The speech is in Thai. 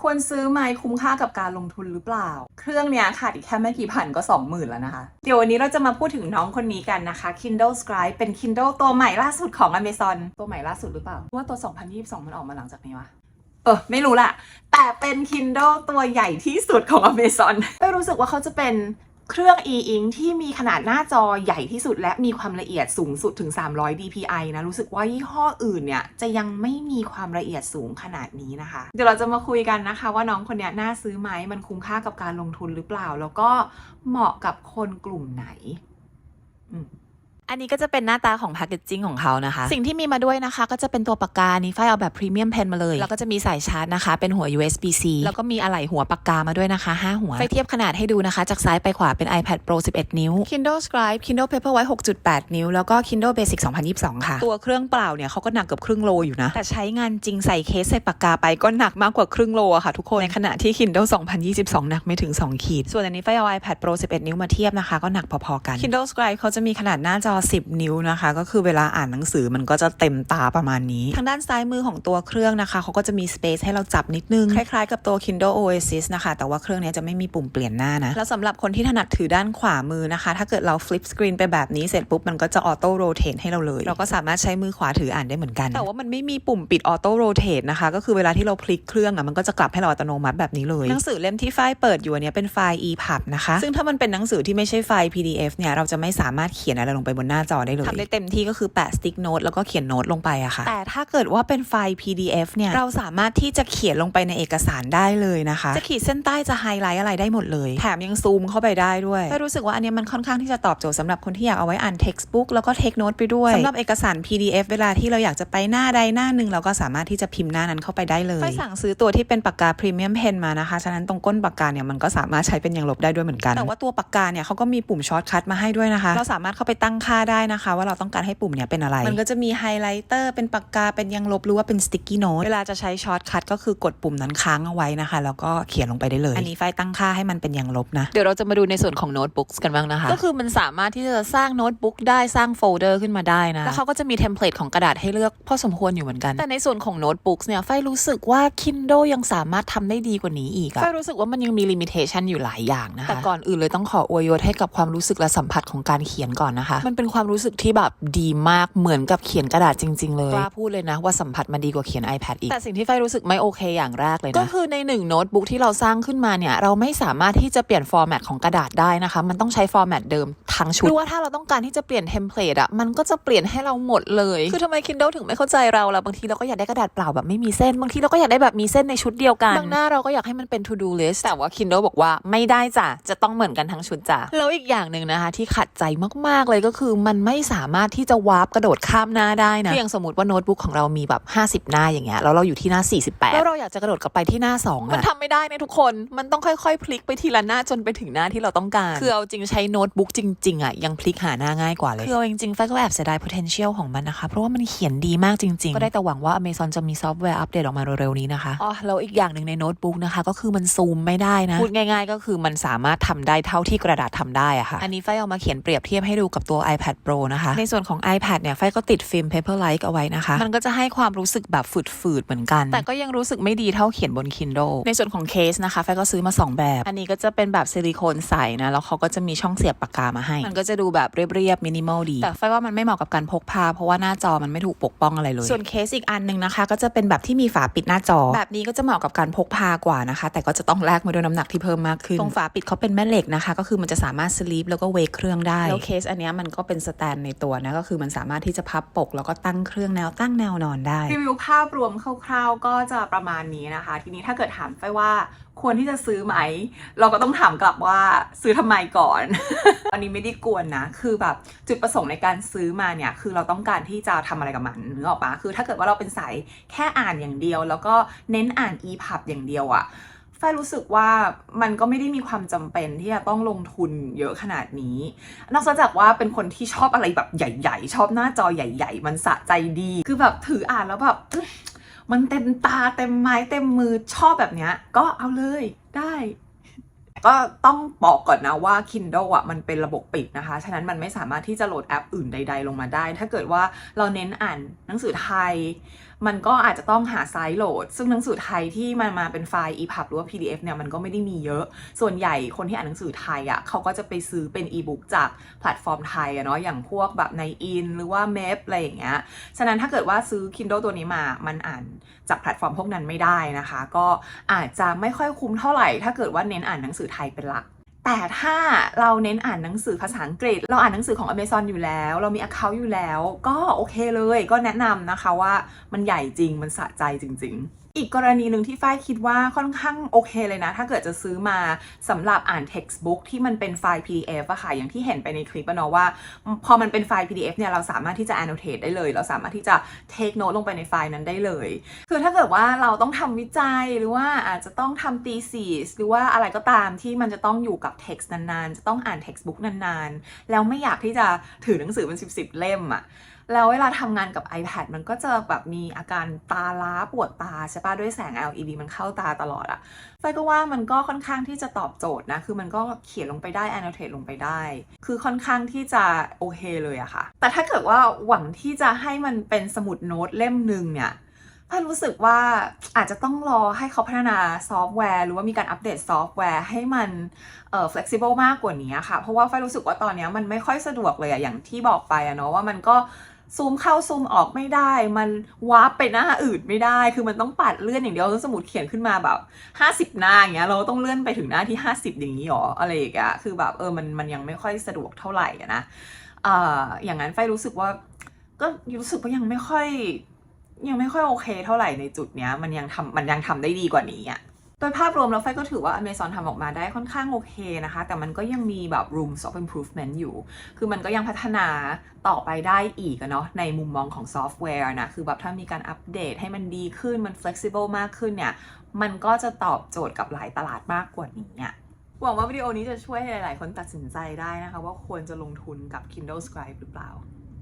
ควรซื้อไหมคุ้มค่ากับการลงทุนหรือเปล่า เครื่องเนี้ยขาดอีกแค่ไม่กี่พันก็ 20,000 แล้วนะคะ เดี๋ยววันนี้เราจะมาพูดถึงน้องคนนี้กันนะคะ Kindle Scribe เป็น Kindle ตัวใหม่ล่าสุดของ Amazon ตัวใหม่ล่าสุดหรือเปล่า ว่าตัว 2022 มันออกมาหลังจากนี้วะเออไม่รู้แหละแต่เป็น Kindle ตัวใหญ่ที่สุดของ Amazon ไม่รู้สึกว่าเขาจะเป็น เครื่อง e-ink ที่มีขนาดหน้าจอใหญ่ที่สุดและมีความละเอียดสูงสุดถึง 300 dpi นะ รู้สึกว่ายี่ห้ออื่นเนี่ย จะยังไม่มีความละเอียดสูงขนาดนี้นะคะ เดี๋ยวเราจะมาคุยกันนะคะว่าน้องคนนี้น่าซื้อไหมมันคุ้มค่ากับการลงทุนหรือเปล่า แล้วก็เหมาะกับคนกลุ่มไหนอั นนี้ก็จะเป็นหน้าตาของแพคเกจจิ้งของเขานะคะ สิ่งที่มีมาด้วยนะคะ ก็จะเป็นตัวปากกา นี้ไฟเอาแบบพรีเมียมเพนมาเลย แล้วก็จะมีสายชาร์จนะคะ เป็นหัว USB-C แล้วก็มีอะไหล่หัวปากกามาด้วยนะคะ 5 หัว ไฟเทียบขนาดให้ดูนะคะ จากซ้ายไปขวาเป็น iPad Pro 11 นิ้ว Kindle Scribe Kindle Paperwhite 6.8 นิ้ว แล้วก็ Kindle Basic 2022 ค่ะ ตัวเครื่องเปล่าเนี่ยเขาก็หนักเกือบครึ่งโลอยู่นะ แต่ใช้งานจริงใส่เคสใส่ปากกาไปก็หนักมากกว่าครึ่งโลอะค่ะทุกคน ในขณะที่ Kindle 2022 หนักไม่ถึง 2 ขีด ส่วนอันนี้ไฟเอา iPad Pro 11 นิ้วมาเทียบนะคะก็หนักพอๆกัน Kindle Scribe เขาจะมีขนาดหน้าจออ 10 นิ้วนะคะ ก็คือเวลาอ่านหนังสือมันก็จะเต็มตาประมาณนี้ ทางด้านซ้ายมือของตัวเครื่องนะคะเขาก็จะมี space ให้เราจับนิดนึง คล้ายๆกับตัว Kindle Oasis นะคะ แต่ว่าเครื่องนี้จะไม่มีปุ่มเปลี่ยนหน้านะ แล้วสำหรับคนที่ถนัดถือด้านขวามือนะคะ ถ้าเกิดเรา flip screen ไปแบบนี้เสร็จปุ๊บมันก็จะ auto rotate ให้เราเลย เราก็สามารถใช้มือขวาถืออ่านได้เหมือนกัน แต่ว่ามันไม่มีปุ่มปิด auto rotate นะคะ ก็คือเวลาที่เราพลิกเครื่องอะมันก็จะกลับให้เราอัตโนมัติแบบนี้เลย หนังสือเล่มที่ฝ้ายเปิดอยู่เนี้ยเป็นไฟล์ EPUB นะคะ ซึ่งถ้ามันเป็นหนังสือที่ไม่ใช่ไฟล์ PDF เนี่ยเราจะไม่สามารถเขียนอะไรลงไปบนหน้าจอได้เลยทำได้เต็มที่ก็คือแปะ stick note แล้วก็เขียนโน้ตลงไปอะค่ะ แต่ถ้าเกิดว่าเป็นไฟล์ PDF เนี่ย เราสามารถที่จะเขียนลงไปในเอกสารได้เลยนะคะ จะขีดเส้นใต้จะไฮไลท์อะไรได้หมดเลย แถมยังซูมเข้าไปได้ด้วยก็รู้สึกว่าอันเนี้ยมันค่อนข้างที่จะตอบโจทย์สำหรับคนที่อยากเอาไว้อ่าน textbook แล้วก็ take note ไปด้วยสำหรับเอกสาร PDF เวลาที่เราอยากจะไปหน้าใดหน้าหนึ่งเราก็สามารถที่จะพิมพ์หน้านั้นเข้าไปได้เลยไปสั่งซื้อตัวที่เป็นปากกา premium pen มานะคะ ฉะนั้นตรงก้นปากกาเนี่ยมันก็สามารถใช้เป็นยางลบได้ด้วยเหมือนกัน แต่ว่าตัวปากกาเนี่ยเขาก็มีปุ่มช็อตคัทมาให้ด้วยนะคะ เราสามารถเข้าไปตั้งค่าได้นะคะ ว่าเราต้องการให้ปุ่มเนี่ยเป็นอะไร มันก็จะมีไฮไลท์เตอร์เป็นปากกาเป็นยางลบหรือว่าเป็นสติ๊กกี้โน้ตเวลาจะใช้ช็อตคัทก็คือกดปุ่มนั้นค้างเอาไว้นะคะ แล้วก็เขียนลงไปได้เลย อันนี้ไฟตั้งค่าให้มันเป็นยางลบนะ เดี๋ยวเราจะมาดูในส่วนของโน้ตบุ๊กกันบ้างนะคะ ก็คือมันสามารถที่จะสร้างโน้ตบุ๊กได้สร้างโฟลเดอร์ขึ้นมาได้นะ แล้วเขาก็จะมีเทมเพลตของกระดาษให้เลือกพอสมควรอยู่เหมือนกัน แต่ในส่วนของโน้ตบุ๊กเนี่ยไฟรู้สึกว่า Kindle ยังสามารถทำได้ดีกว่านี้อีกอะไฟรู้สึกว่ามันยังมีลิมิเตชันอยู่หลายอย่างนะคะแต่ก่อนอื่นเลยต้องขออวยยศให้กับความรู้สึกและสัมผัสของการเขียนก่อนนะคะมันเป็นความรู้สึกที่แบบดีมากเหมือนกับเขียนกระดาษจริง ๆ เลยกล้าพูดเลยนะว่าสัมผัสมันดีกว่าเขียน iPad อีก แต่สิ่งที่ไฟรู้สึกไม่โอเคอย่างแรกเลยนะ ก็คือในหนึ่งโน้ตบุ๊กที่เราสร้างขึ้นมาเนี่ยเราไม่สามารถที่จะเปลี่ยนฟอร์แมตของกระดาษได้นะคะ มันต้องใช้ฟอร์แมตเดิมทั้งชุดหรือว่าถ้าเราต้องการที่จะเปลี่ยนเทมเพลตอะมันก็จะเปลี่ยนให้เราหมดเลย คือทำไม Kindle ถึงไม่เข้าใจเราล่ะบางทีเราก็อยากได้กระดาษเปล่าแบบไม่มีเส้นบางทีเราก็อยากได้แบบมีเส้นในชุดเดียวกันบางหน้าเราก็อยากให้มันเป็น to do list แต่ว่า Kindle บอกว่าไม่ได้จ้ะจะต้องเหมือนกันทั้งชุดจ้ะแล้วอีกอย่างหนึ่งนะคะที่ขัดใจมากๆเลยก็คือมันไม่สามารถที่จะวาร์ปกระโดดข้ามหน้าได้นะคืออย่างสมมติว่าโน้ตบุ๊กของเรามีแบบ 50 หน้าอย่างเงี้ยแล้วเราอยู่ที่หน้า 48 แล้วเราอยากจะกระโดดกลับไปที่หน้า 2 มันทำไม่ได้นะทุกคน มันต้องค่อยๆ พลิกไปทีละหน้าจนไปถึงหน้าที่เราต้องการ คือเอาจริงใช้โน้ตบุ๊กจริงๆอะยังพลิกหาหน้าง่ายกว่าเลย คือเอาจริงๆไฟก็แอบเสียดาย potential ของมันนะคะ เพราะว่ามันเขียนดีมากจริงๆ ก็ได้แต่หวังว่า Amazon จะมีซอฟต์แวร์อัปเดตออกมาเร็วๆนี้นะคะอ๋อแล้วอีกอย่างหนึ่งในโน้ตบุ๊กนะคะก็คือมันซูมไม่ได้นะพูดง่าย ๆ ก็คือมันสามารถทำได้เท่าที่กระดาษทำได้อะค่ะอันนี้ไฟเอามาเขียนเปรียบเทียบให้ดูกับตัว iPad Pro นะคะ ในส่วนของ iPad เนี่ยไฟก็ติดฟิล์ม Paperlike เอาไว้นะคะ มันก็จะให้ความรู้สึกแบบฝืดๆเหมือนกัน แต่ก็ยังรู้สึกไม่ดีเท่าเขียนบน Kindle ในส่วนของเคสนะคะไฟก็ซื้อมา 2 แบบ อันนี้ก็จะเป็นแบบซิลิโคนใสนะ แล้วเขาก็จะมีช่องเสียบปากกามาให้ มันก็จะดูแบบเรียบๆมินิมอลดี แต่ไฟว่ามันไม่เหมาะกับการพกพา เพราะว่าหน้าจอมันไม่ถูกปกป้องอะไรเลย ส่วนเคสอีกอันหนึ่งนะคะ ก็จะเป็นแบบที่มีฝาปิดหน้าจอ แบบนี้ก็จะเหมาะกับการพกพากว่านะคะ แต่ก็จะต้องแลกมาด้วยน้ำหนักที่เพิ่มมากขึ้นตรงฝาปิดเขาเป็นแม่เหล็กนะคะ ก็คือมันจะสามารถสลีปแล้วก็เวกเครื่องได้แล้วเคสอันเนี้ยมันก็เป็นสแตนในตัวนะ ก็คือมันสามารถที่จะพับปก แล้วก็ตั้งเครื่องแนวตั้งแนวนอนได้ รีวิวภาพรวมคร่าวๆ ก็จะประมาณนี้นะคะ ทีนี้ถ้าเกิดถามไปว่าควรที่จะซื้อไหม เราก็ต้องถามกลับว่าซื้อทำไมก่อน อันนี้ไม่ได้กวนนะ คือแบบจุดประสงค์ในการซื้อมาเนี่ย คือเราต้องการที่จะทำอะไรกับมันนึกออกปะคือถ้าเกิดว่าเราเป็นสายแค่อ่านอย่างเดียว แล้วก็เน้นอ่าน EPUB อย่างเดียวอะ ฝ้ายรู้สึกว่ามันก็ไม่ได้มีความจำเป็นที่จะต้องลงทุนเยอะขนาดนี้ นอกจากว่าเป็นคนที่ชอบอะไรแบบใหญ่ ๆ ชอบหน้าจอใหญ่ ๆ มันสะใจดี คือแบบถืออ่านแล้วแบบมันเต็มตาเต็มไม้เต็มมือชอบแบบเนี้ย ก็เอาเลยได้ก็ต้องบอกก่อนนะว่า Kindle อะมันเป็นระบบปิดนะคะ ฉะนั้นมันไม่สามารถที่จะโหลดแอปอื่นใด ๆ ลงมาได้ ถ้าเกิดว่าเราเน้นอ่านหนังสือไทย มันก็อาจจะต้องหาไซส์โหลด ซึ่งหนังสือไทยที่มันมาเป็นไฟล์ EPUB หรือว่า PDF เนี่ยมันก็ไม่ได้มีเยอะ ส่วนใหญ่คนที่อ่านหนังสือไทยอะ่ะเขาก็จะไปซื้อเป็นอีบุ๊กจากแพลตฟอร์มไทยอะเนาะอย่างพวกแบบในอินหรือว่าเมฟอะไรอย่างเงี้ย ฉะนั้นถ้าเกิดว่าซื้อ Kindle ตัวนี้มา มันอ่านจากแพลตฟอร์มพวกนั้นไม่ได้นะคะ ก็อาจจะไม่ค่อยคุ้มเท่าไหร่ ถ้าเกิดว่าเน้นอ่านหนังสือไทยเป็นหลัก แต่ถ้าเราเน้นอ่านหนังสือภาษาอังกฤษ เราอ่านหนังสือของ Amazon อยู่แล้ว เรามี Account อยู่แล้ว ก็โอเคเลย ก็แนะนำนะคะว่ามันใหญ่จริงมันสะใจจริง ๆ อีกกรณีหนึ่งที่ฝ้ายคิดว่าค่อนข้างโอเคเลยนะ ถ้าเกิดจะซื้อมาสำหรับอ่าน textbook ที่มันเป็นไฟล์ PDF อะค่ะ อย่างที่เห็นไปในคลิปเนาะว่า พอมันเป็นไฟล์ PDF เนี่ยเราสามารถที่จะ annotate ได้เลย เราสามารถที่จะ take note ลงไปในไฟล์นั้นได้เลย คือถ้าเกิดว่าเราต้องทำวิจัยหรือว่าอาจจะต้องทำ thesis หรือว่าอะไรก็ตามที่มันจะต้องอยู่กับ text นานๆ จะต้องอ่าน textbook นานๆ แล้วไม่อยากที่จะถือหนังสือเป็น 10 10เล่มอะ แล้วเวลาทำงานกับ iPad มันก็จะแบบมีอาการตาล้าปวดตาใช่ปะด้วยแสง LED มันเข้าตาตลอดอะไฟก็ว่ามันก็ค่อนข้างที่จะตอบโจทย์นะ คือมันก็เขียนลงไปได้ annotate ลงไปได้ คือค่อนข้างที่จะโอเคเลยอะค่ะ แต่ถ้าเกิดว่าหวังที่จะให้มันเป็นสมุดโน้ตเล่มหนึ่งเนี่ยพันรู้สึกว่าอาจจะต้องรอให้เขาพัฒนาซอฟต์แวร์ หรือว่ามีการอัปเดตซอฟต์แวร์ให้มันเอ่อ flexible มากกว่านี้ค่ะ เพราะว่าไฟรู้สึกว่าตอนเนี้ยมันไม่ค่อยสะดวกเลยอะอย่างที่บอกไปอะเนาะว่ามันก็ ซูมเข้าซูมออกไม่ได้ มันวาร์ปไปหน้าอื่นไม่ได้ คือมันต้องปัดเลื่อนอย่างเดียวสมุดเขียนขึ้นมาแบบ50 หน้าอย่างเงี้ยเราต้องเลื่อนไปถึงหน้าที่ 50 อย่างนี้หรออะไรอย่างเงี้ยคือแบบเออมันมันยังไม่ค่อยสะดวกเท่าไหร่นะเอ่ออย่างนั้นไฟรู้สึกว่า ก็รู้สึกว่ายังไม่ค่อย ยังไม่ค่อยโอเค เท่าไหร่ในจุดเนี้ย มันยังทำมันยังทำได้ดีกว่านี้อะ ดยภาพรวมแล้วไฟก็ถือว่า Amazon ทำออกมาได้ค่อนข้างโอเคนะคะ แต่มันก็ยังมีแบบ room of improvement อยู่ คือมันก็ยังพัฒนาต่อไปได้อีกเนาะในมุมมองของซอฟต์แวร์นะ คือแบบถ้ามีการอัปเดตให้มันดีขึ้นมัน flexible มากขึ้นเนี่ย มันก็จะตอบโจทย์กับหลายตลาดมากกว่านี้อะหวังว่าวิดีโอนี้จะช่วยให้หลาย ๆ คนตัดสินใจได้นะคะ ว่าควรจะลงทุนกับ Kindle Scribe หรือเปล่า